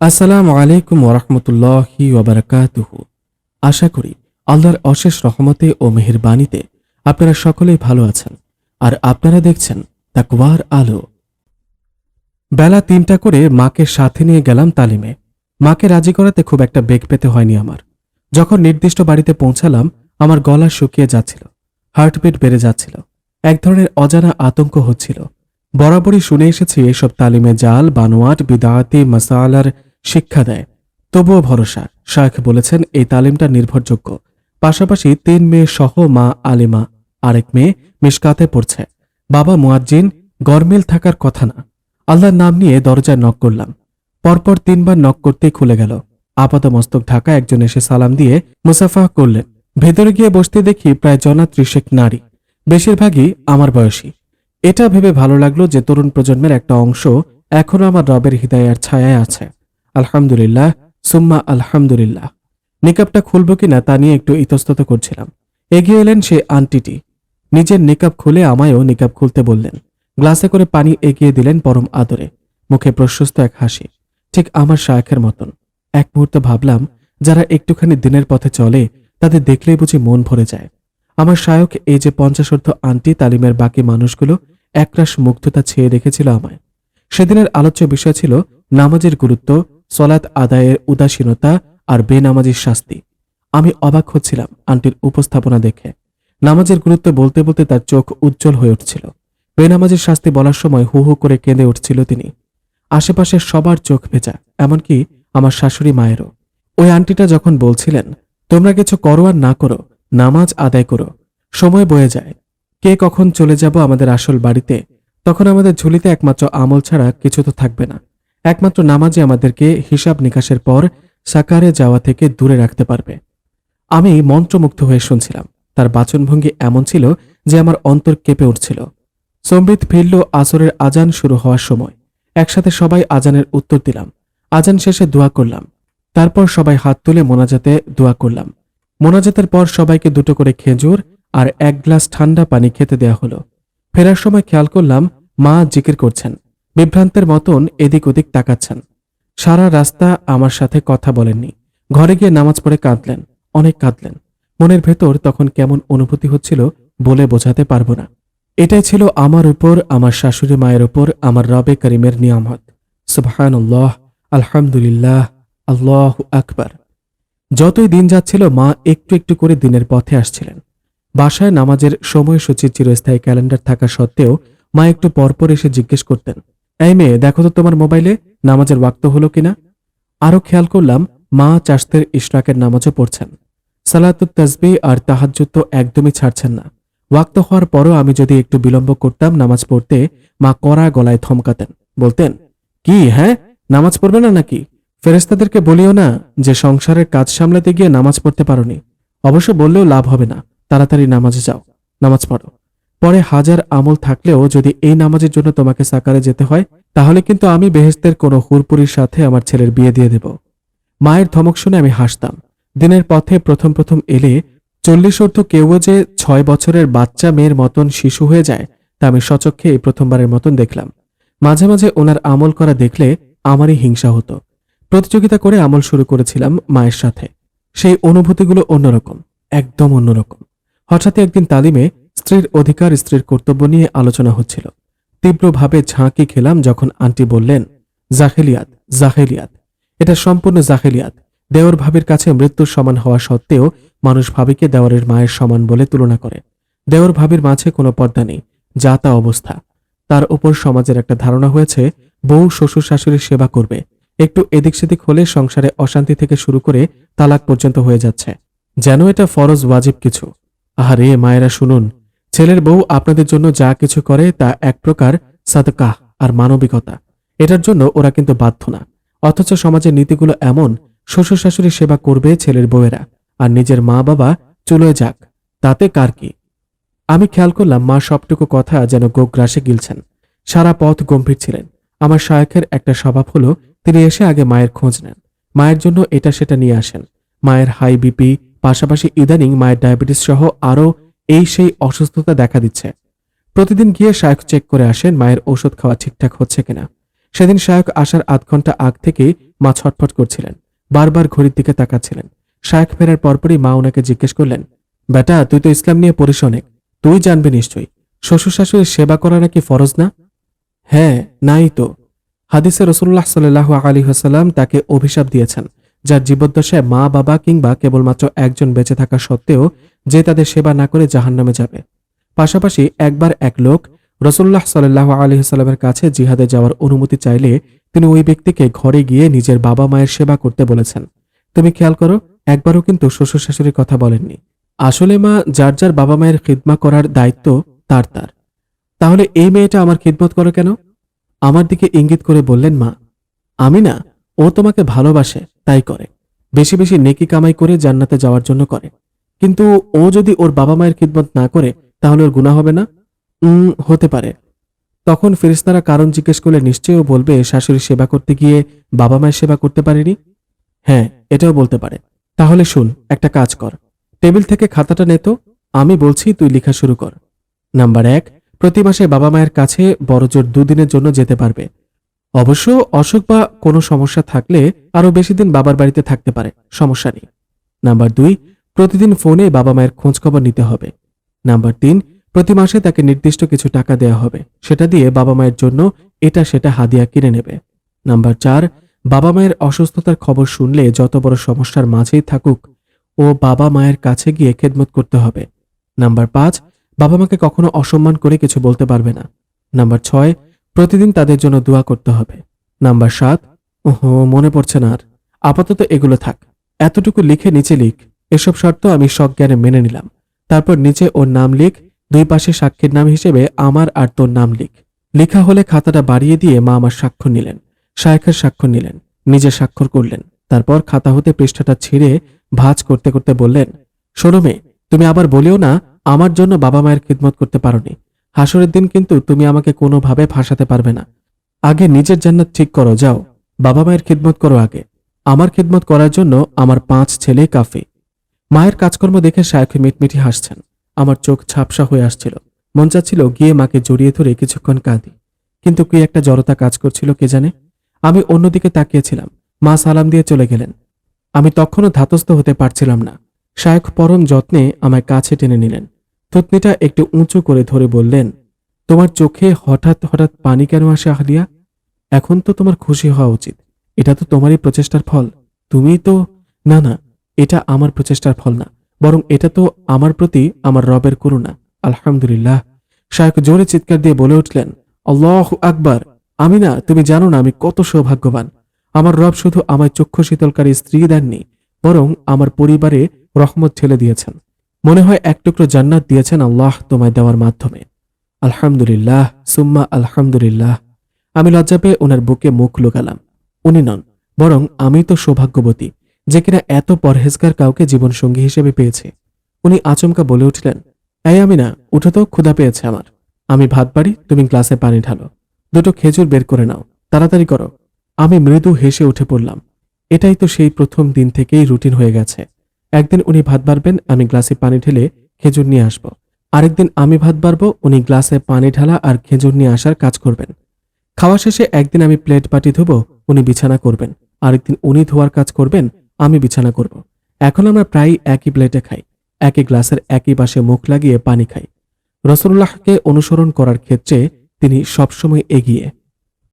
আসসালামু আলাইকুম ওরহমতুল্লাহি ওবরাকাতুহু। আশা করি আল্লাহর অশেষ রহমতে ও মেহেরবানিতে আপনারা সকলেই ভালো আছেন আর আপনারা দেখছেন তাকওয়ার আলো। বেলা তিনটা করে মাকে সাথে নিয়ে গেলাম তালিমে। মাকে রাজি করাতে খুব একটা বেগ পেতে হয়নি আমার। যখন নির্দিষ্ট বাড়িতে পৌঁছালাম, আমার গলা শুকিয়ে যাচ্ছিল, হার্টবিট বেড়ে যাচ্ছিল, এক ধরনের অজানা আতঙ্ক হচ্ছিল। বরাবরই শুনে এসেছি এসব তালিমে জাল, বানোয়াট, বিদায়াতি, মাসালার শিক্ষা দেয়। তবুও ভরসা, শায়েখ বলেছেন, এই তালিমটা নির্ভরযোগ্য। পাশাপাশি তিন মেয়ে সহ মা আলিমা, আরেক মেয়ে মিসকাতে পড়ছে। বাবা মুয়াজ্জিন, গরমিল থাকার কথা না। আল্লাহর নাম নিয়ে দরজায় নক করলাম। পরপর তিনবার নক করতেই খুলে গেল। আপাত মস্তক ঢাকা একজন এসে সালাম দিয়ে মুসাফা করলেন। ভেতরে গিয়ে বসতে দেখি প্রায় জনা ত্রিশেক নারী। বেশিরভাগই আমার বয়সী। এটা ভেবে ভালো লাগল যে তরুণ প্রজন্মের একটা অংশ এখনও আমার রবের হৃদয়ের ছায়ায় আছে। আলহামদুলিল্লাহ, সুম্মা আলহামদুলিল্লাহ। নিকাবটা খুলব কিনা তা নিয়ে একটু ইতস্তত করছিলাম। এগিয়ে এলেন সে আন্টিটি। নিজের নিকাব খুলে আমায়ও নিকাব খুলতে বললেন। গ্লাসে করে পানি এগিয়ে দিলেন পরম আদরে। মুখে প্রশস্ত এক হাসি। ঠিক আমার শায়েখের মতন। এক মুহূর্তে ভাবলাম, যারা একটুখানি দিনের পথে চলে, তাদের দেখলেই বুঝি মন ভরে যায়। আমার শায়ক এই যে পঞ্চাশোর্ধ আন্টি তালিমের বাকি মানুষগুলো, একরাশ মুগ্ধতা ছেয়ে রেখেছিল আমায়। সেদিনের আলোচ্য বিষয় ছিল নামাজের গুরুত্ব সলাৎ আদায়ের উদাসীনতা আর বেনামাজির শাস্তি। আমি অবাক হচ্ছিলাম আন্টির উপস্থাপনা দেখে। নামাজের গুরুত্ব বলতে বলতে তার চোখ উজ্জ্বল হয়ে উঠছিল। বেনামাজির শাস্তি বলার সময় হু হু করে কেঁদে উঠছিল তিনি। আশেপাশের সবার চোখ ভেজা, এমনকি আমার শাশুড়ি মায়েরও। ওই আন্টিটা যখন বলছিলেন, তোমরা কিছু করো আর না করো, নামাজ আদায় করো, সময় বয়ে যায়। কে কখন চলে যাব আমাদের আসল বাড়িতে, তখন আমাদের ঝুলিতে একমাত্র আমল ছাড়া কিছু তো থাকবে না। একমাত্র নামাজে আমাদেরকে হিসাব নিকাশের পর সাকারে যাওয়া থেকে দূরে রাখতে পারবে। আমি মন্ত্রমুগ্ধ হয়ে শুনছিলাম। তার বাচনভঙ্গি এমন ছিল যে আমার অন্তর কেঁপে উঠছিল। সম্বিত ফিরল আসরের আজান শুরু হওয়ার সময়। একসাথে সবাই আজানের উত্তর দিলাম। আজান শেষে দোয়া করলাম। তারপর সবাই হাত তুলে মোনাজাতে দোয়া করলাম। মোনাজাতের পর সবাইকে দুটো করে খেজুর আর এক গ্লাস ঠান্ডা পানি খেতে দেয়া হলো। ফেরার সময় খেয়াল করলাম মা জিকির করছেন। বিভ্রান্তের মতন এদিক ওদিক তাকাচ্ছেন। সারা রাস্তা আমার সাথে কথা বলেননি। ঘরে গিয়ে নামাজ পড়ে কাঁদলেন, অনেক কাঁদলেন। মনের ভেতর তখন কেমন অনুভূতি হচ্ছিল বলে বোঝাতে পারব না। এটাই ছিল আমার উপর, আমার শাশুড়ি মায়ের উপর, আমার রবে করিমের নিয়ামত। সুবহানাল্লাহ, আলহামদুলিল্লাহ, আল্লাহ আকবার। যতই দিন যাচ্ছিল, মা একটু একটু করে দিনের পথে আসছিলেন। বাসায় নামাজের সময়সূচির চিরস্থায়ী ক্যালেন্ডার থাকা সত্ত্বেও মা একটু পরপর এসে জিজ্ঞেস করতেন এই মেয়ে, দেখো তো তোমার মোবাইলে নামাজের ওয়াক্ত হলো কিনা? আরও খেয়াল করলাম, মা চাষতের ইশরাকের নামাজও পড়ছেন। সালাতুত তাসবি আর তাহাজ্জুদ তো একদমই ছাড়ছেন না। ওয়াক্ত হওয়ার পরও আমি যদি একটু বিলম্ব করতাম নামাজ পড়তে, মা কড়া গলায় থমকাতেন, বলতেন, কি হ্যাঁ? নামাজ পড়বে না নাকি? ফেরেস্তাদেরকে বলিও না যে সংসারের কাজ সামলাতে গিয়ে নামাজ পড়তে পারোনি। অবশ্য বললেও লাভ হবে না। তাড়াতাড়ি নামাজে যাও। নামাজ পড়ো। পরে হাজার আমল থাকলেও যদি এই নামাজের জন্য তোমাকে সাকারে যেতে হয়, তাহলে কিন্তু আমি বেহেস্তের কোনো হুরপুরির সাথে আমার ছেলের বিয়ে দিয়ে দেব। মায়ের ধমক শুনে আমি হাসতাম। দিনের পথে প্রথম প্রথম এলে, চল্লিশ অর্ধ কেউ যে ছয় বছরের বাচ্চা মেয়ের মতন শিশু হয়ে যায়, তা আমি সচক্ষে এই প্রথমবারের মতন দেখলাম। মাঝে মাঝে ওনার আমল করা দেখলে আমারই হিংসা হতো। প্রতিযোগিতা করে আমল শুরু করেছিলাম মায়ের সাথে। সেই অনুভূতিগুলো অন্যরকম, একদম অন্যরকম। হঠাৎ একদিন তালিমে স্ত্রীর অধিকার স্ত্রীর কর্তব্য নিয়ে আলোচনা হচ্ছিল। তীব্রভাবে ঝাঁকি খেলাম যখন আন্টি বললেন, জাহেলিয়াত জাহেলিয়াত, এটা সম্পূর্ণ জাহেলিয়াত। দেওর ভাবির কাছে মৃত্যুর সমান হওয়া সত্ত্বেও মানুষ ভাবিকে দেওয়ারের মায়ের সমান বলে তুলনা করে। দেওর ভাবির মাঝে কোনো পর্দা নেই, যা তা অবস্থা। তার উপর সমাজের একটা ধারণা হয়েছে, বউ শ্বশুর শাশুড়ির সেবা করবে। একটু এদিক সেদিক হলে সংসারে অশান্তি থেকে শুরু করে তালাক পর্যন্ত হয়ে যাচ্ছে। যেন এটা ফরজ ওয়াজিব কিছু। আহারে, মায়েরা শুনুন ছেলের বউ আপনাদের জন্য যা কিছু করে তা এক প্রকার সাদকাহ আর মানবিকতা। এটার জন্য ওরা কিন্তু বাধ্য না। অথচ সমাজের নীতিগুলো এমন, শ্বশুর শাশুড়ি সেবা করবে ছেলের বউয়েরা, আর নিজের মা বাবা চুলোয় যাক, তাতে কার কি? আমি খেয়াল করলাম মা সবটুকু কথা যেন গোগ্রাসে গিলছেন। সারা পথ গম্ভীর ছিলেন। আমার শায়কের একটা স্বভাব হলো, তিনি এসে আগে মায়ের খোঁজ নেন। মায়ের জন্য এটা সেটা নিয়ে আসেন। মায়ের হাই বিপি, পাশাপাশি ইদানিং মায়ের ডায়াবেটিস সহ আরও এই সেই অসুস্থতা দেখা দিচ্ছে। প্রতিদিন গিয়ে শায়ক চেক করে আসেন মায়ের ওষুধ খাওয়া ঠিকঠাক হচ্ছে কিনা। সেদিন শায়ক আসার আধ ঘণ্টা আগ থেকেই মা ছটফট করছিলেন, বারবার ঘড়ির দিকে তাকাচ্ছিলেন। শায়েখ ফেরার পরপরই মা ওনাকে জিজ্ঞেস করলেন, বেটা, তুই তো ইসলাম নিয়ে পড়িস অনেক, তুই জানবি নিশ্চয়ই শ্বশুর শাশুড়ির সেবা করা নাকি ফরজ না? হ্যাঁ নাই তো। হাদিসে রসুল্লাহ সাল্লাহ আলী হাসাল্লাম তাকে অভিশাপ দিয়েছেন, যার জীবদ্দশায় মা, বাবা কিংবা কেবলমাত্র একজন বেঁচে থাকা সত্ত্বেও যে তাদের সেবা না করে জাহান্নামে যাবে। পাশাপাশি একবার এক লোক রসুল্লাহ সাল্লাহ আলী সাল্লামের কাছে জিহাদে যাওয়ার অনুমতি চাইলে তিনি ওই ব্যক্তিকে ঘরে গিয়ে নিজের বাবা মায়ের সেবা করতে বলেছেন। তুমি খেয়াল করো, একবারও কিন্তু শ্বশুর শাশুড়ির কথা বলেননি। আসলে মা, যার যার বাবা মায়ের খিদমা করার দায়িত্ব তার তার। তাহলে এই মেয়েটা আমার খিদমত করে কেন? আমার দিকে ইঙ্গিত করে বললেন, মা, আমি না, ও তোমাকে ভালোবাসে, তাই করে। বেশি বেশি নেকি কামাই করে জান্নাতে যাওয়ার জন্য করে। কিন্তু ও যদি ওর বাবা মায়ের খিদমত না করে, তাহলে ওর গুণা হবে না? হতে পারে। তখন ফেরিস্তারা কারণ জিজ্ঞেস করলে নিশ্চয়ই বলবে, শাশুড়ি সেবা করতে গিয়ে বাবা মায়ের সেবা করতে পারেনি? হ্যাঁ এটাও বলতে পারে। তাহলে শুন, একটা কাজ কর। টেবিল থেকে খাতাটা নে তো। আমি বলছি, তুই লেখা শুরু কর। নাম্বার এক, প্রতি মাসে বাবা মায়ের কাছে বড়জোর দুদিনের জন্য যেতে পারবে। অবশ্য অসুখ বা কোনো সমস্যা থাকলে আরও বেশি দিন বাবার বাড়িতে থাকতে পারে, সমস্যা নেই। নাম্বার দুই প্রতিদিন ফোনে বাবা মায়ের খোঁজখবর নিতে হবে। নাম্বার তিন, প্রতি মাসে তাকে নির্দিষ্ট কিছু টাকা দেওয়া হবে। সেটা দিয়ে বাবা মায়ের জন্য এটা সেটা হাদিয়া কিনে নেবে। নাম্বার চার, বাবা মায়ের অসুস্থতার খবর শুনলে যত বড় সমস্যার মাঝেই থাকুক, ও বাবা মায়ের কাছে গিয়ে খেদমত করতে হবে। নাম্বার পাঁচ, বাবা মাকে কখনো অসম্মান করে কিছু বলতে পারবে না। নাম্বার ছয়, প্রতিদিন তাদের জন্য দোয়া করতে হবে। নাম্বার সাত, ওহো, মনে পড়ছে না আর। আপাতত এগুলো থাক। এতটুকু লিখে নিচে লিখ। এসব শর্ত আমি সজ্ঞানে মেনে নিলাম। তারপর নিচে ওর নাম লিখ, দুই পাশে সাক্ষীর নাম হিসেবে আমার আর তোর নাম লিখ। লেখা হলে খাতাটা বাড়িয়ে দিয়ে মা আমার স্বাক্ষর নিলেন, শায়েখের স্বাক্ষর নিলেন, নিজে স্বাক্ষর করলেন। তারপর খাতা হতে পৃষ্ঠাটা ছিঁড়ে ভাঁজ করতে করতে বললেন, শোনো তুমি আবার বলিও না, আমার জন্য বাবা মায়ের খিদমত করতে পারোনি। হাসরের দিন কিন্তু তুমি আমাকে কোনোভাবে ফাঁসাতে পারবে না। আগে নিজের জান্নাত ঠিক করো, যাও। বাবা মায়ের খিদমত করো আগে। আমার খিদমত করার জন্য আমার পাঁচ ছেলে কাফি। মায়ের কাজকর্ম দেখে শায়েখ মিটমিটি হাসছেন। আমার চোখ ছাপসা হয়ে আসছিল। মন চাচ্ছিল গিয়ে মাকে জড়িয়ে ধরে কিছুক্ষণ কাঁদি। কিন্তু কি একটা জড়তা কাজ করছিল কে জানে? আমি অন্যদিকে তাকিয়েছিলাম। মা সালাম দিয়ে চলে গেলেন। আমি তখনও ধাতস্থ হতে পারছিলাম না। শায়েখ পরম যত্নে আমায় কাছে টেনে নিলেন। থুতনিটা একটু উঁচু করে ধরে বললেন, তোমার চোখে হঠাৎ হঠাৎ পানি কেন আসে আহলিয়া? এখন তো তোমার খুশি হওয়া উচিত। এটা তো তোমারই প্রচেষ্টার ফল। তুমি তো, না না এটা আমার প্রচেষ্টার ফল না, বরং এটা তো আমার প্রতি আমার রবের করুণা। আলহামদুলিল্লাহ। শায়েখ জোরে চিৎকার দিয়ে বলে উঠলেন, আল্লাহ আকবার। আমি না তুমি জানো না আমি কত সৌভাগ্যবান। আমার রব শুধু আমায় চক্ষু শীতলকারী স্ত্রী দেননি, বরং আমার পরিবারে রহমত ঠেলে দিয়েছেন। মনে হয় এক টুকরো জান্নাত দিয়েছেন আল্লাহ তোমায় দেওয়ার মাধ্যমে। আলহামদুলিল্লাহ, সুম্মা আলহামদুলিল্লাহ। আমি লজ্জা পেয়ে ওনার বুকে মুখ লুকালাম। উনি নন, বরং আমি তো সৌভাগ্যবতী। যে কিনা এত পরহেজগার কাউকে জীবনসঙ্গী হিসেবে পেয়েছে। উনি আচমকা বলে উঠলেন, এই আমি না উঠে তো, ক্ষুধা পেয়েছে আমার। আমি ভাত বাড়ি, তুমি গ্লাসে পানি ঢালো। দুটো খেজুর বের করে নাও, তাড়াতাড়ি করো। আমি মৃদু হেসে উঠে পড়লাম। এটাই তো সেই প্রথম দিন থেকেই রুটিন হয়ে গেছে। একদিন উনি ভাত বাড়বেন, আমি গ্লাসে পানি ঢেলে খেজুর নিয়ে আসব। আরেকদিন আমি ভাত বাড়ব, উনি গ্লাসে পানি ঢালা আর খেজুর নিয়ে আসার কাজ করবেন। খাওয়া শেষে একদিন আমি প্লেট পাটি ধুবো, উনি বিছানা করবেন। আরেকদিন উনি ধোয়ার কাজ করবেন আমি বিছানা করব। এখন আমরা প্রায় একই প্লেটে খাই, একই গ্লাসের একই পাশে মুখ লাগিয়ে পানি খাই। রসুল্লাহকে অনুসরণ করার ক্ষেত্রে তিনি সবসময় এগিয়ে।